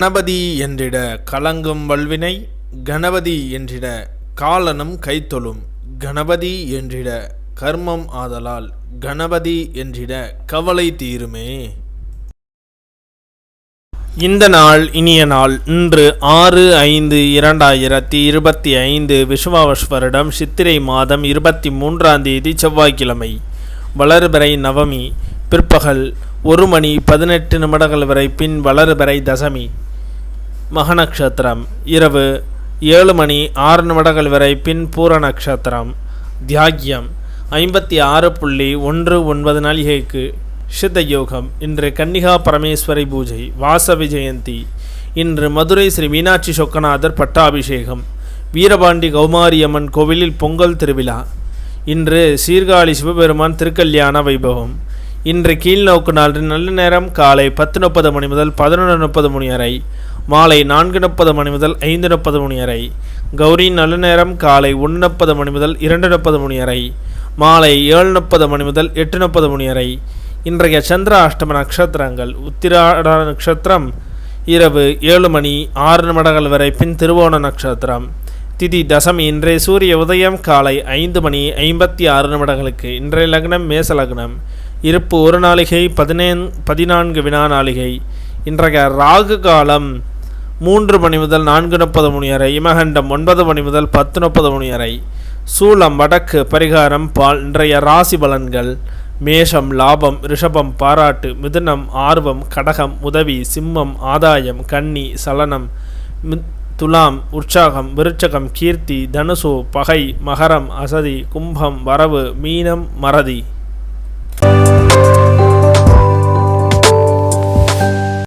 கணபதி என்றிட கலங்கும் வல்வினை கணபதி என்றிட காலனும் கைத்தொழும் கணபதி என்றிட கர்மம் ஆதலால் கணபதி என்றிட கவலை தீருமே. இந்த நாள் இனிய நாள் இன்று ஆறு ஐந்து இரண்டாயிரத்தி இருபத்தி ஐந்து விஸ்வாவஸ்வரிடம் சித்திரை மாதம் இருபத்தி மூன்றாம் தேதி செவ்வாய்க்கிழமை. வளர்பிறை நவமி பிற்பகல் ஒரு மணி பதினெட்டு நிமிடங்கள் வரை பின் வளர்பிறை தசமி. மக நட்சத்திரம் இரவு ஏழு மணி ஆறு நிமிடங்கள் வரை பின் பூர நட்சத்திரம் தியாகியம் ஐம்பத்தி ஆறு புள்ளி ஒன்று ஒன்பது நாளிகைக்கு சித்த யோகம் இன்று கன்னிகா பரமேஸ்வரி பூஜை வாசவி ஜெயந்தி இன்று மதுரை ஸ்ரீ மீனாட்சி சொக்கநாதர் பட்டாபிஷேகம். வீரபாண்டி கௌமாரியம்மன் கோவிலில் பொங்கல் திருவிழா. இன்று சீர்காழி சிவபெருமான் திருக்கல்யாண வைபவம். இன்று கீழ்நோக்கு நாள் நல்ல நேரம் காலை பத்து முப்பது மணி முதல் பதினொன்று முப்பது மணி வரை. மாலை நான்கு முப்பது மணி முதல் ஐந்து முப்பது மணி வரை. கௌரி நல்ல நேரம் காலை ஒன்று முப்பது மணி முதல் இரண்டு முப்பது மணி வரை. மாலை ஏழு முப்பது மணி முதல் எட்டு முப்பது மணி வரை. இன்றைய சந்திர அஷ்டம நட்சத்திரங்கள் உத்திராட நட்சத்திரம் இரவு ஏழு மணி ஆறு நிமிடங்கள் வரை பின் திருவோண நட்சத்திரம். திதி தசமி இன்றைய சூரிய உதயம் காலை ஐந்து மணி ஐம்பத்தி ஆறு நிமிடங்களுக்கு. இன்றைய லக்னம் மேச லக்னம். இருப்பு ஒரு நாளிகை பதினேன் பதினான்கு வினா நாளிகை. இன்றைய ராகு காலம் மூன்று மணி முதல் நான்கு முப்பது மணி வரை இமகண்டம் ஒன்பது மணி முதல் பத்து முப்பது மணி வரை. சூலம் வடக்கு பரிகாரம் பால் இன்றைய ராசி பலன்கள். மேஷம் லாபம் ரிஷபம் பாராட்டு மிதுனம் ஆர்வம் கடகம் உதவி சிம்மம் ஆதாயம் கன்னி சலனம் மி- துலாம் உற்சாகம் விருச்சகம் கீர்த்தி தனுசு பகை மகரம் அசதி கும்பம் வரவு மீனம் மறதி.